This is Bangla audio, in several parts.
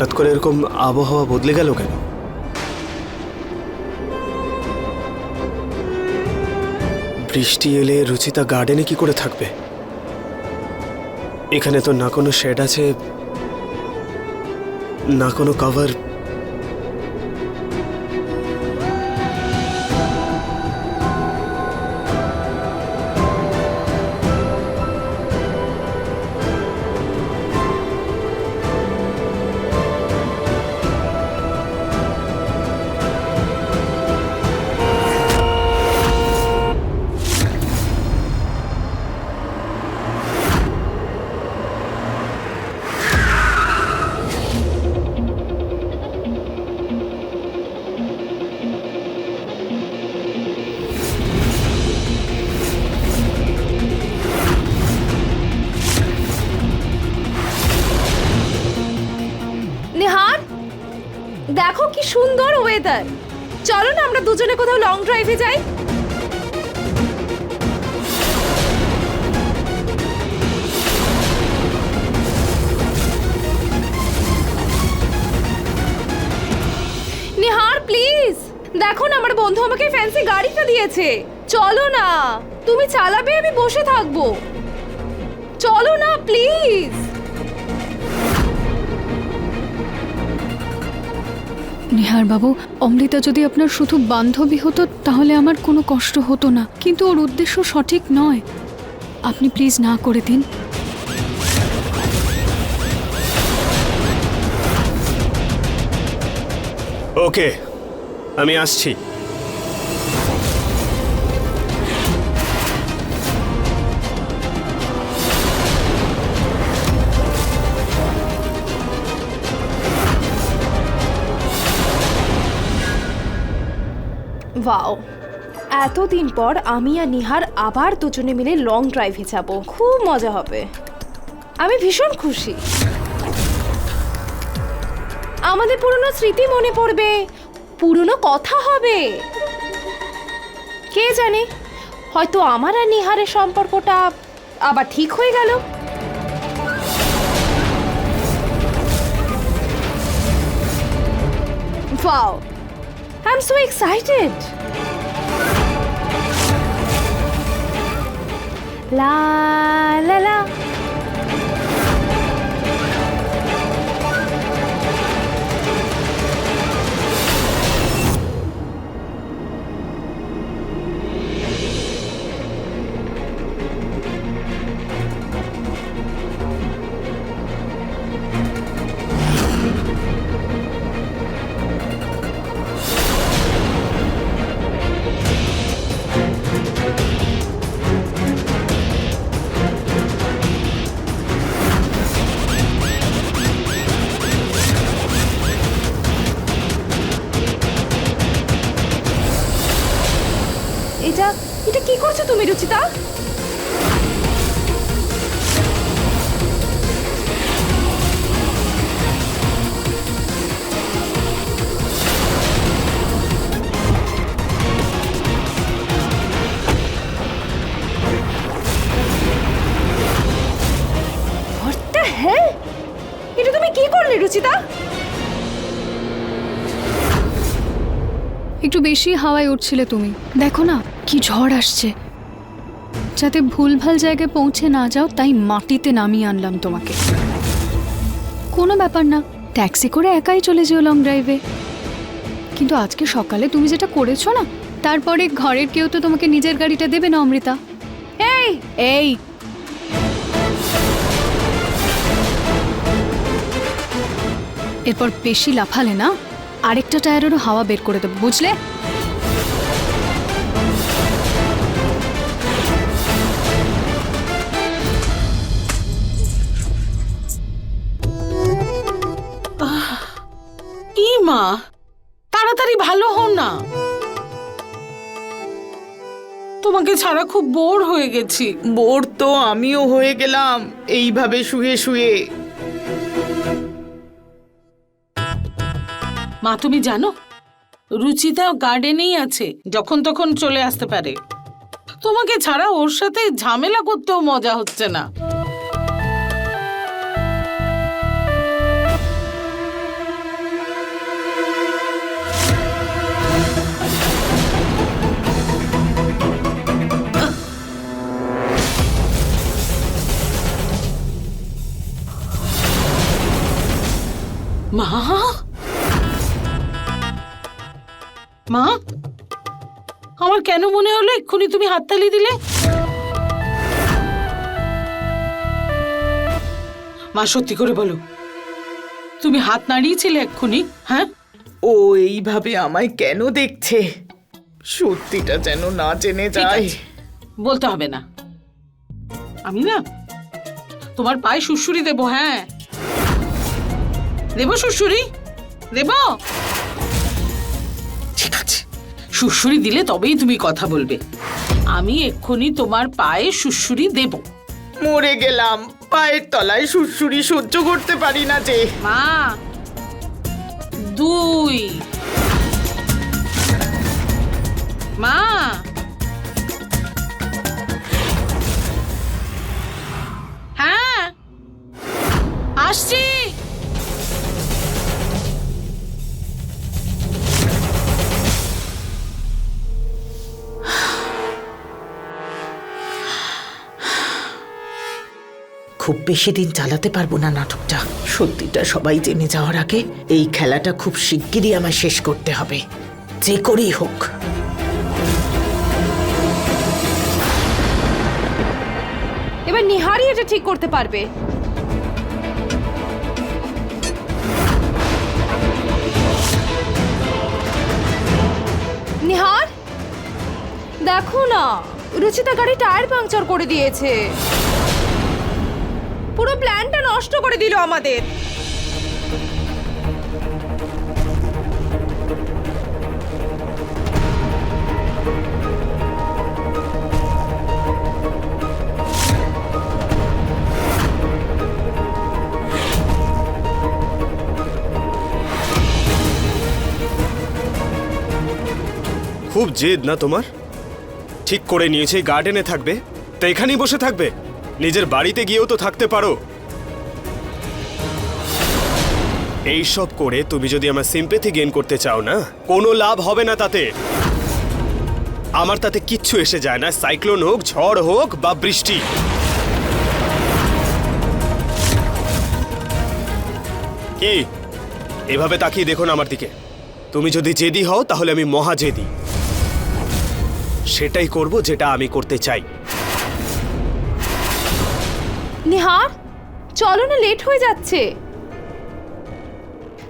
হঠাৎ করে এরকম আবহাওয়া বদলে গেল কেন? বৃষ্টি এলে রুচিতা গার্ডেনে কি করে থাকবে? এখানে তো না কোনো শেড আছে, না কোনো কভার দেখো কি সুন্দর ওয়েদার চলো না, আমরা দুজনে কোথাও লং ড্রাইভে যাই। নিহার প্লিজ দেখো না, আমার বন্ধু আমাকে ফ্যান্সি গাড়িটা দিয়েছে। চলো না। তুমি চালাবে, আমি বসে থাকব। চলো না প্লিজ বাবু, অমৃতা যদি আপনার শুধু বান্ধবী হতো, তাহলে আমার কোনো কষ্ট হতো না। কিন্তু ওর উদ্দেশ্য সঠিক নয়। আপনি প্লিজ না করে দিন। ওকে আমি আসছি। ওয়াও এতদিন পর আমি আর নিহার আবার দুজনে মিলে লং ড্রাইভে যাব। খুব মজা হবে। আমি ভীষণ খুশি। আমাদের পুরনো স্মৃতি মনে পড়বে। পুরনো কথা হবে। কে জানে? হয়তো আমার আর নিহারের সম্পর্কটা আবার ঠিক হয়ে গেল। Wow! I'm so excited! La la la. Hell? এটা তুমি কি করলে রুচিতা? একটু বেশি হাওয়ায় উঠছিলে তুমি। দেখো না কি ঝড় আসছে। যাতে ভুলভাল জায়গায় পৌঁছে না যাও তাই মাটিতে নামিয়ে আনলাম তোমাকে। কোনো ব্যাপার না ট্যাক্সি করে একাই চলে যেও লং ড্রাইভে কিন্তু আজকে সকালে তুমি যেটা করেছ না তারপরে ঘরের কেউ তো তোমাকে নিজের গাড়িটা দেবে না অমৃতা। এই এই এরপর বেশি লাফালে না আরেকটা টায়ারেরও হাওয়া বের করে দেবো বুঝলে? কি মা তাড়াতাড়ি ভালো হও না। তোমাকে ছাড়া খুব বোর হয়ে গেছি। বোর তো আমিও হয়ে গেলাম এইভাবে শুয়ে শুয়ে। মা, তুমি জানো, রুচিতা গার্ডেনেই আছে, যখন তখন চলে আসতে পারে। তোমাকে ছাড়া ওর সাথে ঝামেলা করতেও মজা হচ্ছে না। মা মা? আমার কেন মনে হলো এক্ষুনি তুমি হাততালি দিলে? মা সত্যি করে বলো। তুমি হাত নাড়িয়েছিলে এক্ষুনি হ্যাঁ? ও এইভাবে আমায় কেন দেখছে? সত্যিটা যেন না জেনে যায়। বলতে হবে না। আমি না তোমার পায়ে সুড়সুড়ি দেবো হ্যাঁ। দেবো সুড়সুড়ি? দেবো? ঠিক আছে। সুড়সুড়ি দিলে তবেই তুমি কথা বলবে। আমি এক্ষুনি তোমার পায়ে সুড়সুড়ি দেব। মরে গেলাম পায়ের তলায় সুরসুরি সহ্য করতে পারি না যে। মা দুই। মা। হ্যাঁ। আসছি। খুব বেশি দিন চালাতে পারব না নাটকটা। সত্যিটা সবাই জেনে যাওয়ার আগে এই খেলাটা খুব শিগগিরই আমায় শেষ করতে হবে। যে করেই হোক। এবার নিহারই এটা ঠিক করতে পারবে। নিহার? দেখো না, রুচিতা গাড়ি টায়ার পাংচার করে দিয়েছে। পুরো প্ল্যানটা নষ্ট করে দিল আমাদের। খুব জেদ না তোমার? ঠিক করে নিয়েছে, গার্ডেনে থাকবে, তো এখানেই বসে থাকবে। নিজের বাড়িতে গিয়েও তো থাকতে পারো। এই সব করে তুমি যদি আমার সিম্পেথি গেইন করতে চাও না, কোনো লাভ হবে না তাতে। আমার তাতে কিচ্ছু এসে যায় না সাইক্লোন হোক, ঝড় হোক বা বৃষ্টি। কি? এভাবে তাকিয়ে দেখো না আমার দিকে। তুমি যদি জেদি হও, তাহলে আমি মহা জেদি। সেটাই করব যেটা আমি করতে চাই। নিহার, চলো না লেট হয়ে যাচ্ছে।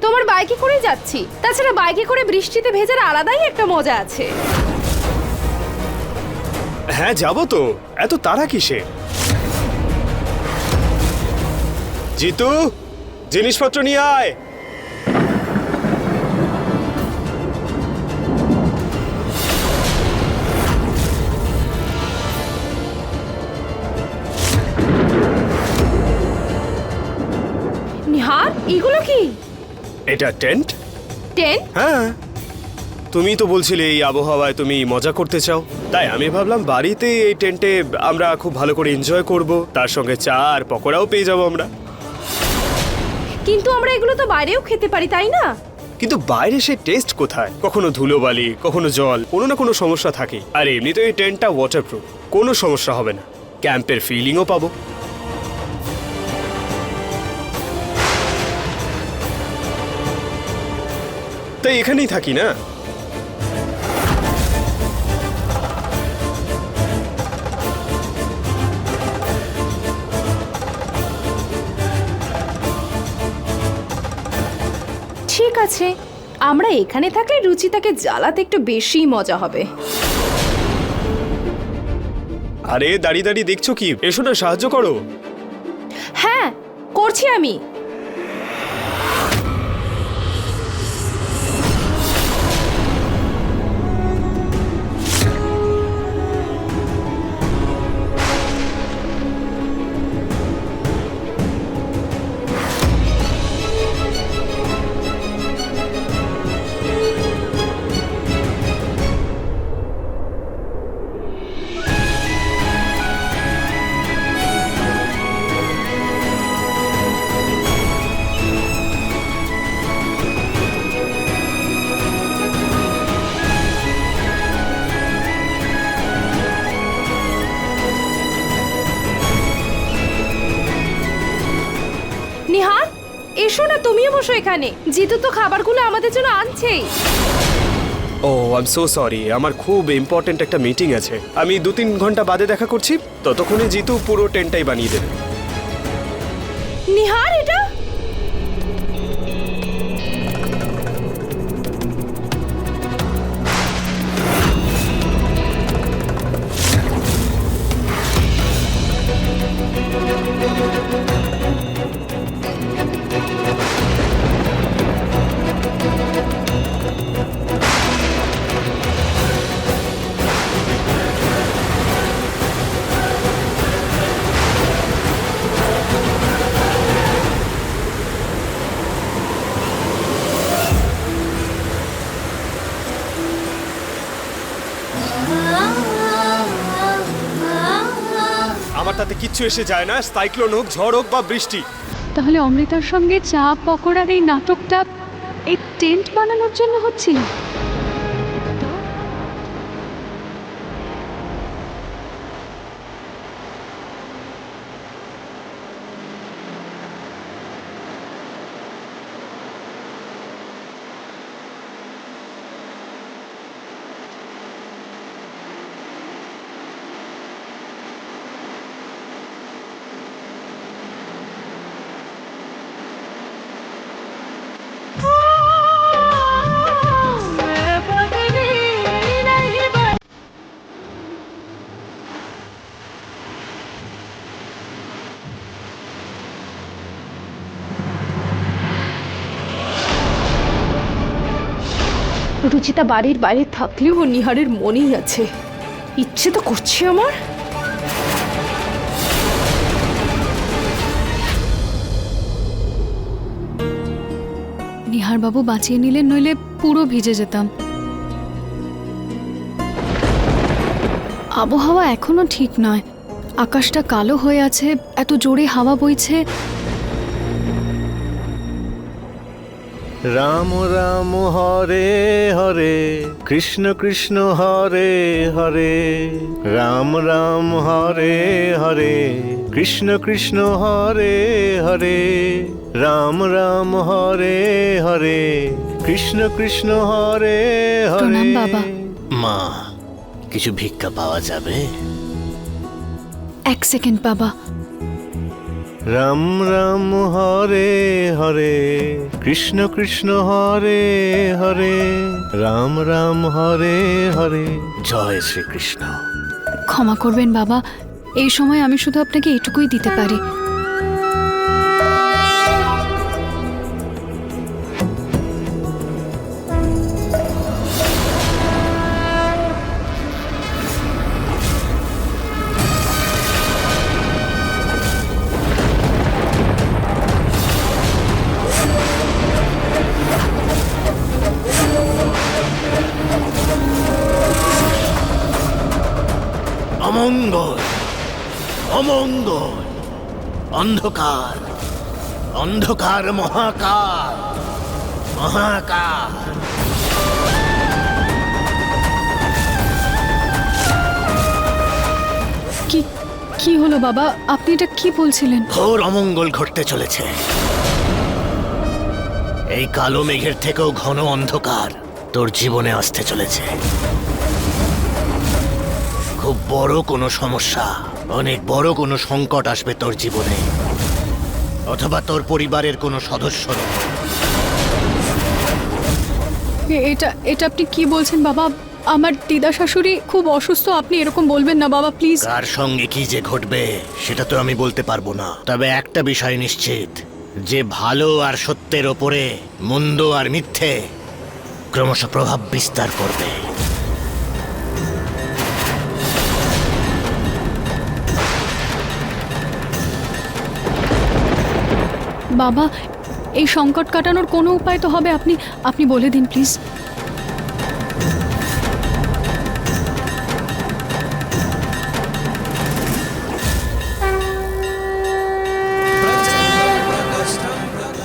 তোমার বাইকে করেই যাচ্ছি। তাছাড়া বাইকে করে বৃষ্টিতে ভেজার আলাদাই একটা মজা আছে। হ্যাঁ যাব তো। এত তারা কিসে? জিতু, জিনিসপত্র নিয়ে আয়। এটা টেন্ট? টেন্ট? হ্যাঁ। তুমি তো বলছিলে এই আবহাওয়ায় তুমি মজা করতে চাও। তাই আমি ভাবলাম বাড়িতে এই টেন্টে আমরা খুব ভালো করে এনজয় করব। তার সঙ্গে চা আর পকোড়াও পেয়ে যাব আমরা। কিন্তু আমরা এগুলো তো বাইরেও খেতে পারি তাই না? কিন্তু বাইরে সে টেস্ট কোথায়? কখনো ধুলোবালি কখনো জল কোনো না কোনো সমস্যা থাকে। আর এমনিতে এই টেন্টটা ওয়াটারপ্রুফ কোনো সমস্যা হবে না। ক্যাম্পের ফিলিংও পাবো। তাই এখানেই থাকি না? ঠিক আছে। আমরা এখানে থাকলে রুচিতাকে জ্বালাতে একটু বেশি মজা হবে। আরে দাঁড়িয়ে দাঁড়িয়ে দেখছ কি? এসো না সাহায্য করো। হ্যাঁ করছি আমি। এখানে। জিতু তো খাবারগুলো আমাদের জন্য আনছেই। ও আই সো সরি আমার খুব ইম্পর্টেন্ট একটা মিটিং আছে। আমি দু তিন ঘণ্টা বাদে দেখা করছি। ততক্ষণে জিতু পুরো টেন্টটাই বানিয়ে দেবে। নিহার এটা কিচ্ছু এসে যায় না, সাইক্লোন হোক, ঝড় হোক বা বৃষ্টি। তাহলে অমৃতার সঙ্গে চা, পকোড়ার এই নাটকটা এই টেন্ট বানানোর জন্য হচ্ছিল? রুচিতা বাড়ির বাইরে থাকলেও নিহারের মনেই আছে। ইচ্ছে তো করছে আমার। নিহার বাবু বাঁচিয়ে নিলেন, নইলে পুরো ভিজে যেতাম। আবহাওয়া এখনও ঠিক নয়। আকাশটা কালো হয়ে আছে, এত জোরে হাওয়া বইছে। রাম রাম হরে হরে কৃষ্ণ কৃষ্ণ হরে হরে রাম রাম হরে হরে কৃষ্ণ কৃষ্ণ হরে হরে রাম রাম হরে হরে কৃষ্ণ কৃষ্ণ হরে হরে। প্রণাম বাবা। মা কিছু ভিক্ষা পাওয়া যাবে? এক সেকেন্ড বাবা। রাম রাম হরে হরে, কৃষ্ণ কৃষ্ণ হরে হরে, রাম রাম হরে হরে, জয় শ্রীকৃষ্ণ। ক্ষমা করবেন বাবা, এই সময় আমি শুধু আপনাকে এটুকুই দিতে পারি। অমঙ্গল অন্ধকার অন্ধকার মহাকাল মহাকাল। কি কি হলো বাবা? আপনি এটা কি বলছিলেন? ঘোর অমঙ্গল ঘটতে চলেছে। এই কালো মেঘের থেকেও ঘন অন্ধকার তোর জীবনে আসতে চলেছে। খুব বড় কোনো সমস্যা। অনেক বড় কোনো সংকট আসবে তোর জীবনে অথবা তোর পরিবারের কোনো সদস্য এটা এটা আপনি কি বলছেন বাবা? আমার দিদা শাশুড়ি খুব অসুস্থ আপনি এরকম বলবেন না বাবা প্লিজ। কার সঙ্গে কি যে ঘটবে সেটা তো আমি বলতে পারব না। তবে একটা বিষয় নিশ্চিত যে ভালো আর সত্যের ওপরে মন্দ আর মিথ্যে ক্রমশ প্রভাব বিস্তার করবে। বাবা, এই সংকট কাটানোর কোনো উপায় তো হবে। আপনি আপনি বলে দিন, প্লিজ।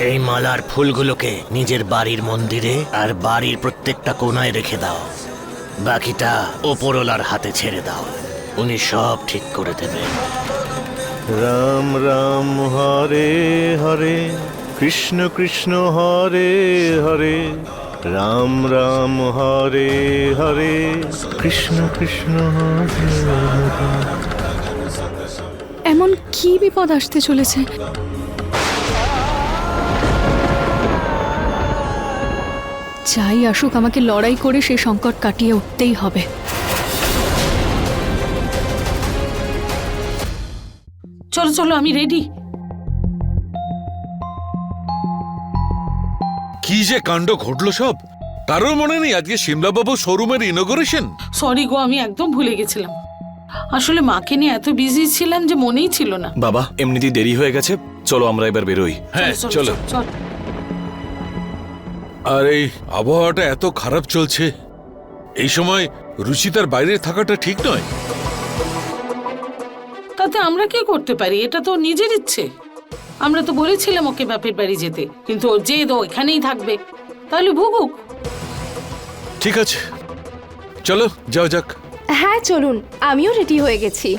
এই মালার ফুলগুলোকে নিজের বাড়ির মন্দিরে আর বাড়ির প্রত্যেকটা কোনায় রেখে দাও। বাকিটা ওপরওয়ালার হাতে ছেড়ে দাও। উনি সব ঠিক করে দেবেন। রাম রাম, হরে হরে। কৃষ্ণ কৃষ্ণ, হরে হরে। রাম রাম, হরে হরে। কৃষ্ণ কৃষ্ণ, হরে এমন কি বিপদ আসতে চলেছে? যাই আসুক, আমাকে লড়াই করে সেই সংকট কাটিয়ে উঠতেই হবে। চলো চলো আমি রেডি কি যে কাণ্ড ঘটলো সব? কারোর মনে নেই আজকে সিমলাবাবু শোরুমের ইনোগ্রেশন সরি গো আমি একদম ভুলে গেছিলাম। আসলে মাকে নিয়ে এত বিজি ছিলাম যে মনেই ছিল না। বাবা এমনিতেই দেরি হয়ে গেছে। চলো আমরা এবার বেরোই। হ্যাঁ চলো চল। আর এই আবহাওয়াটা এত খারাপ চলছে। এই সময় রুচিতার বাইরে থাকাটা ঠিক নয়। তাতে আমরা কি করতে পারি? এটা তো নিজের ইচ্ছে। আমরা তো বলেছিলাম ওকে বাপের বাড়ি যেতে কিন্তু ও যে দো এখানেই থাকবে। তাহলে ভুগুক। ঠিক আছে। চলো যাও যাক। হ্যাঁ চলুন আমিও রেডি হয়ে গেছি।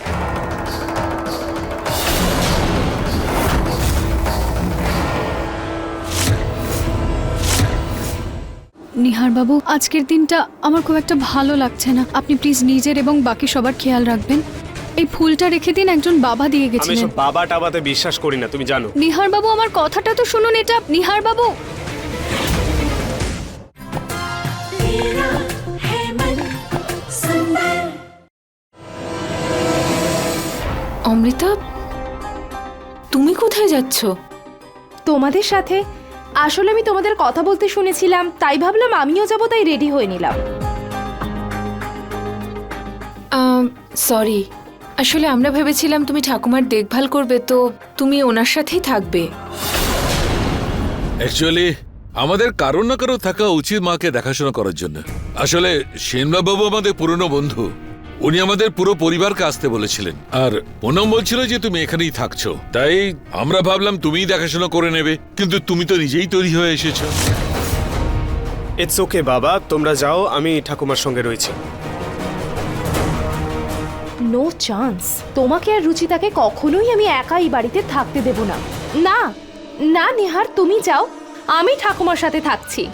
নিহার বাবু আজকের দিনটা আমার খুব একটা ভালো লাগছে না। আপনি প্লিজ নিজের এবং বাকি সবার খেয়াল রাখবেন। এই ফুলটা রেখে দিন একজন বাবা দিয়ে আমি গেছিলেন। সব বাবা টাবাতে বিশ্বাস করি না তুমি জানো। নিহার বাবু আমার কথাটা তো শুনুন এটা। নিহার বাবু অমৃতা তুমি কোথায় যাচ্ছ? তোমাদের সাথে। আসলে আমি তোমাদের কথা বলতে শুনেছিলাম তাই ভাবলাম আমিও যাব তাই রেডি হয়ে নিলাম। সরি আসলে আমরা ভেবেছিলাম তুমি ঠাকুমার দেখভাল করবে তো তুমি ওনার সাথেই থাকবে। অ্যাকচুয়ালি আমাদের কারও না কারও থাকা উচিত মাকে দেখাশোনা করার জন্য। আসলে সিমলাবাবু আমাদের পুরনো বন্ধু। উনি আমাদের পুরো পরিবারকে আসতে বলেছিলেন। আর ওনাম বলছিল যে তুমি এখানেই থাকছো। তাই আমরা ভাবলাম তুমিই দেখাশোনা করে নেবে। কিন্তু তুমি তো নিজেই তৈরি হয়ে এসেছ। ইটস ওকে বাবা। তোমরা যাও আমি ঠাকুমার সঙ্গে রয়েছি। নো চান্স তোমাকে আর রুচিতাকে কখনোই আমি একাই বাড়িতে থাকতে দেব না। না না নেহার তুমি যাও। আমি ঠাকুমার সাথে থাকছি।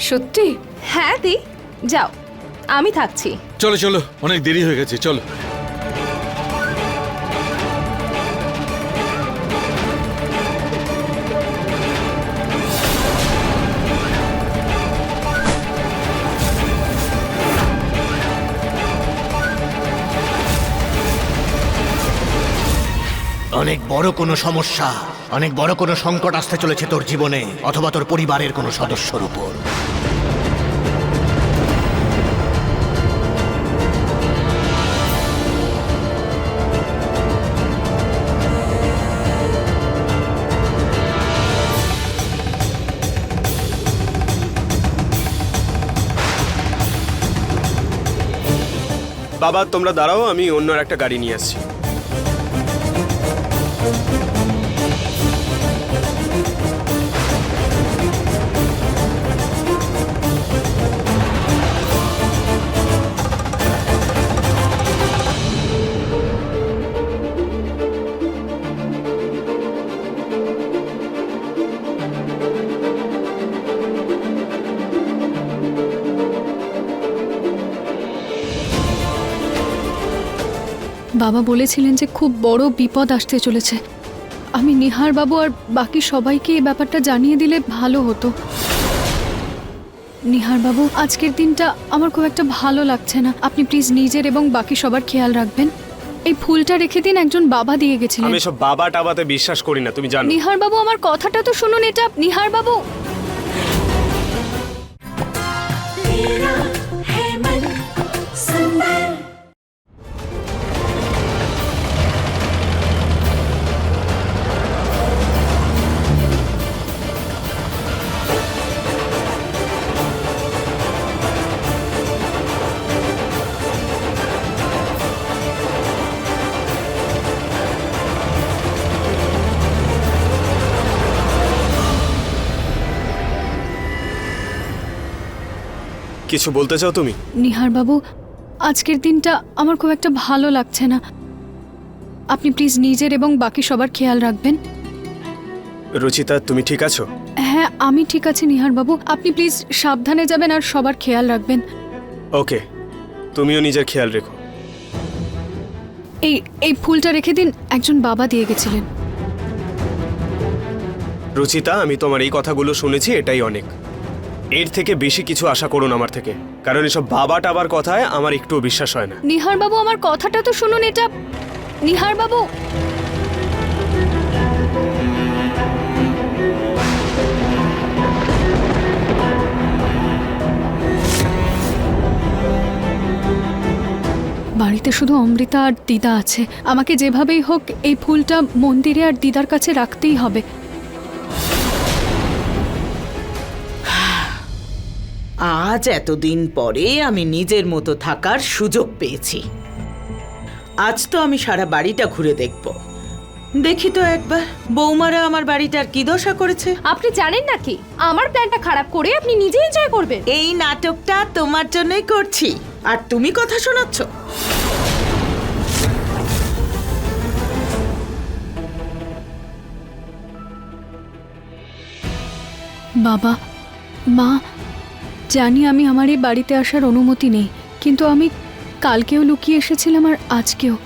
সত্যি? হ্যাঁ দি যাও। আমি থাকছি। চলো চলো অনেক দেরি হয়ে গেছে চলো। অনেক বড় কোনো সমস্যা, অনেক বড় কোনো সংকট আসতে চলেছে তোর জীবনে অথবা তোর পরিবারের কোনো সদস্যর উপর। বাবা, তোমরা দাঁড়াও, আমি অন্য একটা গাড়ি নিয়ে আসছি। বাবা বলেছিলেন যে খুব বড় বিপদ আসতে চলেছে। আমি নিহার বাবু আর বাকি সবাইকে এই ব্যাপারটা জানিয়ে দিলে ভালো হতো। নিহার বাবু আজকের দিনটা আমার খুব একটা ভালো লাগছে না। আপনি প্লিজ নিজের এবং বাকি সবার খেয়াল রাখবেন। এই ফুলটা রেখে দিন একজন বাবা দিয়ে গেছিলেন। আমি সব বাবা টাবাতে বিশ্বাস করি না তুমি জানো। নিহার বাবু আমার কথাটা তো শুনুন এটা নিহার বাবু কিছু বলতে চাও তুমি? নিহার বাবু আজকের দিনটা আমার খুব একটা ভালো লাগছে না। আপনি প্লিজ নিজের এবং বাকি সবার খেয়াল রাখবেন। রুচিতা তুমি ঠিক আছো? হ্যাঁ আমি ঠিক আছি নিহার বাবু আপনি প্লিজ সাবধানে যাবেন আর সবার খেয়াল রাখবেন। ওকে তুমিও নিজের খেয়াল রেখো। এই এই ফুলটা রেখে দিন একজন বাবা দিয়ে গেছিলেন। রুচিতা আমি তোমার এই কথাগুলো শুনেছি এটাই অনেক। এর থেকে বেশি কিছু আশা করুন আমার থেকে। কারণ এসব বাবা টাবার কথায় আমার একটুও বিশ্বাস হয় না। নিহার বাবু আমার কথাটা তো শুনুন, এটা নিহার বাবু বাড়িতে শুধু অমৃতা আর দিদা আছে। আমাকে যেভাবেই হোক, এই ফুলটা মন্দিরে আর দিদার কাছে রাখতেই হবে। আজ এতদিন পরে আমি নিজের মতো থাকার সুযোগ পেয়েছি। আজ তো আমি সারা বাড়িটা ঘুরে দেখব। দেখি তো একবার বৌমারা আমার বাড়িটার কি দশা করেছে? আপনি জানেন নাকি? আমার প্ল্যানটা খারাপ করে আপনি নিজে এনজয় করবেন। এই নাটকটা তোমার জন্যই করছি। আর তুমি কথা শোনাচ্ছ? বাবা মা জানি আমি আমার এই বাড়িতে আসার অনুমতি নেই, কিন্তু আমি কালকেও লুকিয়ে এসেছিলাম আর আজকেও।